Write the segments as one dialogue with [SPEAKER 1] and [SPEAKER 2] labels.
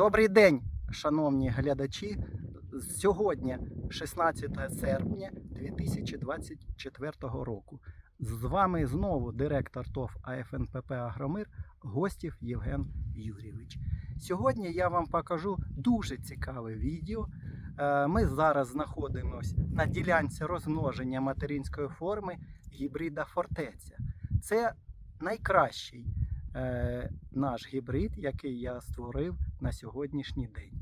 [SPEAKER 1] Добрий день, шановні глядачі. Сьогодні 16 серпня 2024 року. З вами знову директор ТОВ АФНПП Агромир Гостів Євген Юрійович. Сьогодні я вам покажу дуже цікаве відео. Е, Ми зараз знаходимося на ділянці розмноження материнської форми гібрида Фортеця. Це найкращий е, наш гібрид, який я створив на сьогоднішній день.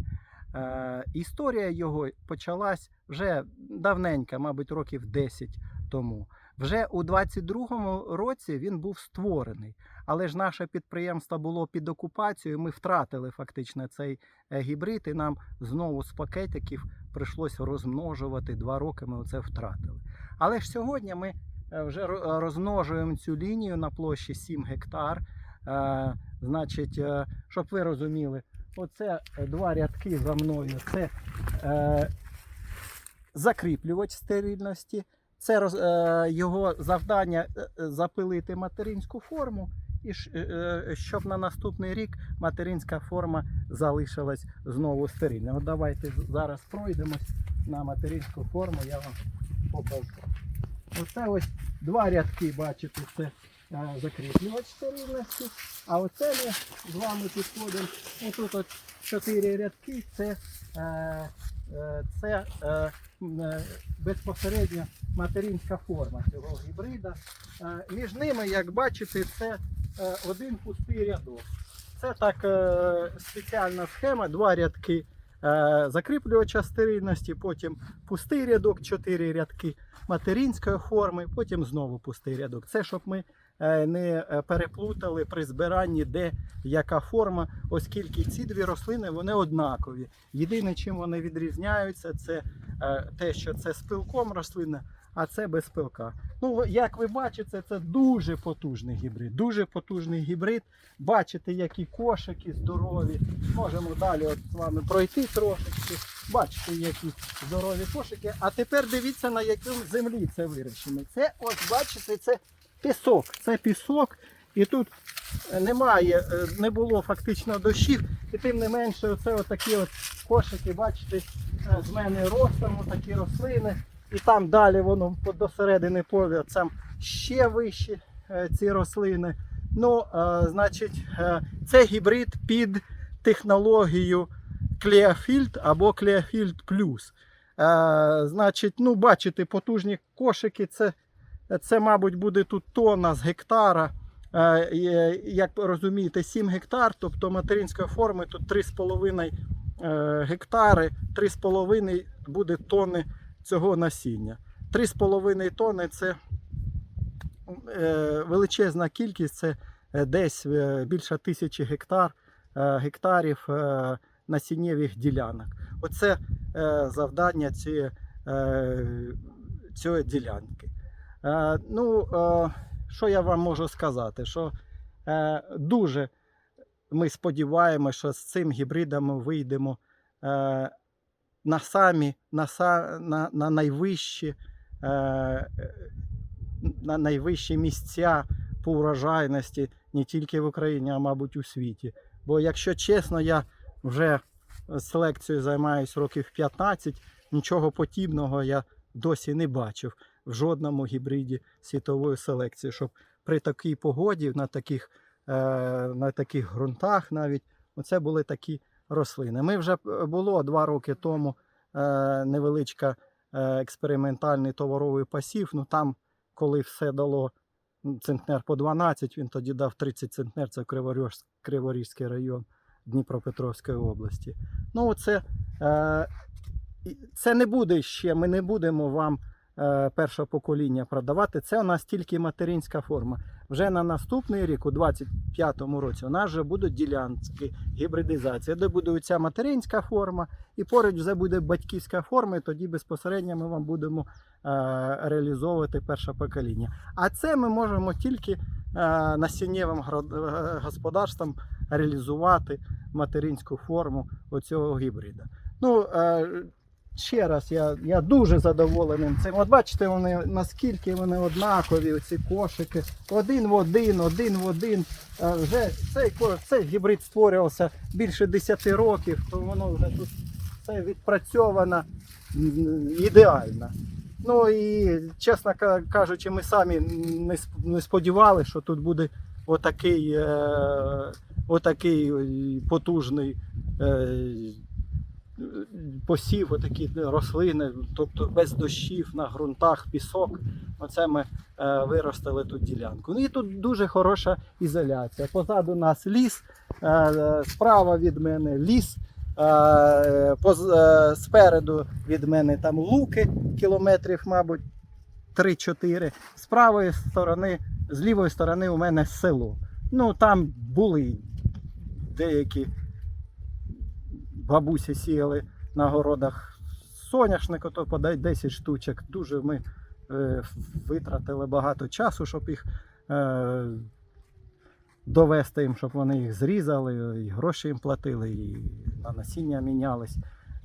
[SPEAKER 1] Е, історія його почалась вже давненько, мабуть, років 10 тому. Вже у 22-му році він був створений, але ж наше підприємство було під окупацією. Ми втратили фактично цей е, гібрид, і нам знову з пакетиків прийшлось розмножувати. Два роки ми оце втратили. Але ж сьогодні ми е, вже розмножуємо цю лінію на площі 7 гектар. Е, Значить, е, щоб ви розуміли, оце е, два рядки за мною. Це е, закріплювач стерильності. Це роз, е, його завдання запилити материнську форму, і е, щоб на наступний рік материнська форма залишилась знову стерильною. От давайте зараз пройдемось на материнську форму, я вам покажу. Оце ось два рядки, бачите, це закріплювач стерильності. А оце ми з вами підходимо. Отут от чотири рядки, це, е, е, це е, е, безпосередньо материнська форма цього гібрида. Е, між ними, як бачите, це е, один пустий рядок. Це так е, спеціальна схема, два рядки е, закріплювача стерильності, потім пустий рядок, чотири рядки материнської форми, потім знову пустий рядок. Це щоб ми е, не е, переплутали при збиранні, де яка форма, оскільки ці дві рослини вони однакові. Єдине, чим вони відрізняються, це е, те, що це з пилком рослина, а це без пилка. Ну, як ви бачите, це дуже потужний гібрид. Дуже потужний гібрид. Бачите, які кошики здорові. Можемо далі от з вами пройти трошечки. Бачите, які здорові кошики. А тепер дивіться, на якому землі це вирощено. Це, ось бачите, це пісок. Це пісок. І тут е, немає, е, не було фактично дощів. І тим не менше, оце отакі от кошики, бачите, е, з мене ростом, такі рослини. І там далі воно до середини поля, ще вищі ці рослини. Ну, значить, це гібрид під технологію Clearfield або Plus. Е, значить, ну, бачите, потужні кошики, це, це, мабуть, буде тут тонна з гектара. Е, е, як розумієте, 7 гектар, тобто материнської форми тут 3,5 е, гектари, 3,5 буде тонни цього насіння. 3,5 тонни це величезна кількість, це десь більше тисячі гектар, гектарів насіннєвих ділянок. Оце завдання цієї, цієї ділянки. Е, ну, е, що я вам можу сказати? Що е, дуже ми сподіваємося, що з цим гібридом вийдемо на самі, на, на, на найвищі. На найвищі місця по урожайності не тільки в Україні, а мабуть у світі. Бо, якщо чесно, я вже селекцією займаюся років 15, нічого подібного я досі не бачив в жодному гібриді світової селекції, щоб при такій погоді, на таких, е, на таких ґрунтах навіть, оце були такі рослини. Ми вже е, було два роки тому е, невеличка е, експериментальний товаровий пасів, ну там коли все дало центнер по 12, він тоді дав 30 центнер, це Криворізький район Дніпропетровської області. Ну, це, е, це не буде ще, ми не будемо вам е, перше покоління продавати. Це у нас тільки материнська форма. Вже на наступний рік, у 25-му році, у нас вже будуть ділянки гібридизації, де буде ця материнська форма, і поруч вже буде батьківська форма, і тоді безпосередньо ми вам будемо е, реалізовувати перше покоління. А це ми можемо тільки е, насіннєвим господарством реалізувати материнську форму оцього гібрида. Ну, ще раз, я, я дуже задоволений цим. От бачите, вони наскільки вони однакові, оці кошики. Один в один, один в один. Е, Вже цей, цей гібрид створювався більше 10 років, то воно вже тут все відпрацьовано ідеально. Ну і чесно кажучи, ми самі не, сподівалися, що тут буде отакий, е, отакий потужний е, посів, отакі рослини, тобто без дощів на ґрунтах, пісок. Оце ми е, виростили тут ділянку. Ну і тут дуже хороша ізоляція. Позаду нас ліс, е, е, справа від мене ліс. е, е, Спереду від мене там луки, кілометрів, мабуть, 3-4. З правої сторони, з лівої сторони у мене село. Ну там були деякі бабусі сіяли на городах соняшнику, то подай 10 штучок. Дуже ми е, витратили багато часу, щоб їх е, довести їм, щоб вони їх зрізали, і гроші їм платили, і на насіння мінялись.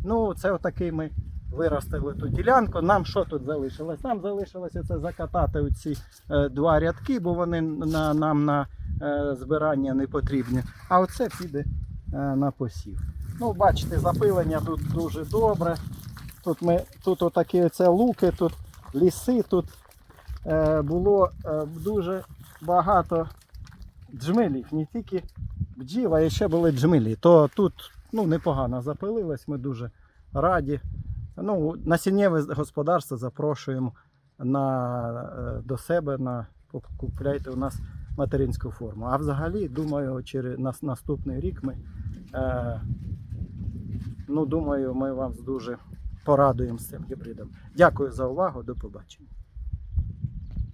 [SPEAKER 1] Ну, це отакий ми виростили ту ділянку. Нам що тут залишилось? Нам залишилося це закатати оці е, два рядки, бо вони на, нам на е, збирання не потрібні. А оце піде е, на посів. Ну, бачите, запилення тут дуже добре. Тут ми тут отакі оце луки, тут ліси, тут е, було е, дуже багато джмелів, не тільки бджіл, а ще були джмелі. То тут ну, непогано запилилось, ми дуже раді. Ну, насіннєве господарство запрошуємо на, е, до себе, на, купляйте у нас материнську форму. А взагалі, думаю, через нас, наступний рік ми, е, ну, думаю, ми вам дуже порадуємо з цим гібридом. Дякую за увагу, до побачення.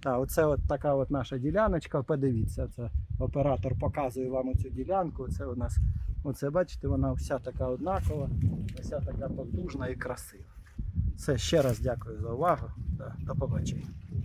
[SPEAKER 1] Так, оце от така от наша діляночка. Подивіться, це оператор показує вам оцю ділянку. Це у нас, оце бачите, вона вся така однакова, вся така потужна і красива. Все, ще раз дякую за увагу. Да, До побачення.